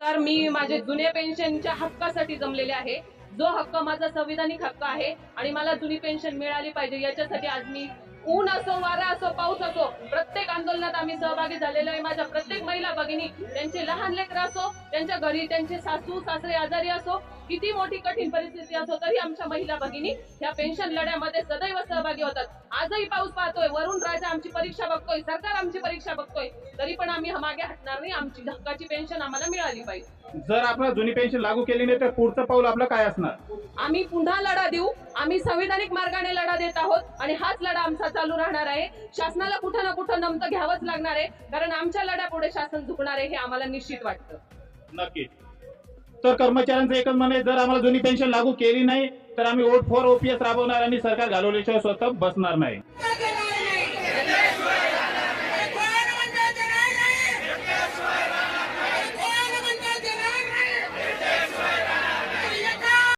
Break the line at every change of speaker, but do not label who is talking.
तर मी माझे जुने पेन्शनच्या हक्कासाठी जमलेले आहे. जो हक्क माझा संविधानिक हक्क आहे आणि मला जुनी पेन्शन मिळाली पाहिजे याच्यासाठी आज मी ऊन असो वारा असो पाऊस असो आंदोलनात आम्ही सहभागी झालेलो आहे. माझ्या प्रत्येक महिला भगिनी त्यांचे लहान लेकर असो त्यांच्या घरी त्यांचे सासू सासरे आजारी असो किती मोठी कठीण परिस्थिती असो तरी आमच्या महिला भगिनी ह्या पेन्शन लढ्यामध्ये सदैव सहभागी होतात. आजही पाऊस पाहतोय वरुण राजा आमची परीक्षा बघतोय सरकार आमची परीक्षा बघतोय तरी पण आम्ही मागे हटणार नाही. आमची हक्काची पेन्शन आम्हाला मिळाली पाहिजे.
जर आपण जुनी पेन्शन लागू केली नाही तर पुढचं पाऊल आपलं काय असणार?
आम्ही पुन्हा लढा देऊ. आम्ही संविधानिक मार्गाने लढा देत आहोत आणि हाच लढा आमचा चालू राहणार आहे. शासनाला कुठं ना कुठं नमतं घ्यावंच लागणार आहे. कारण आमच्या लढ्यापुढे शासन झुकणार आहे हे आम्हाला निश्चित वाटतं.
नक्की. तर कर्मचाऱ्यांचं एकच म्हणे जर आम्हाला जुनी पेन्शन लागू केली नाही तर आम्ही वोट फॉर ओपीएस राबवणार आणि सरकार घालवल्याशिवाय स्वतः बसणार नाही.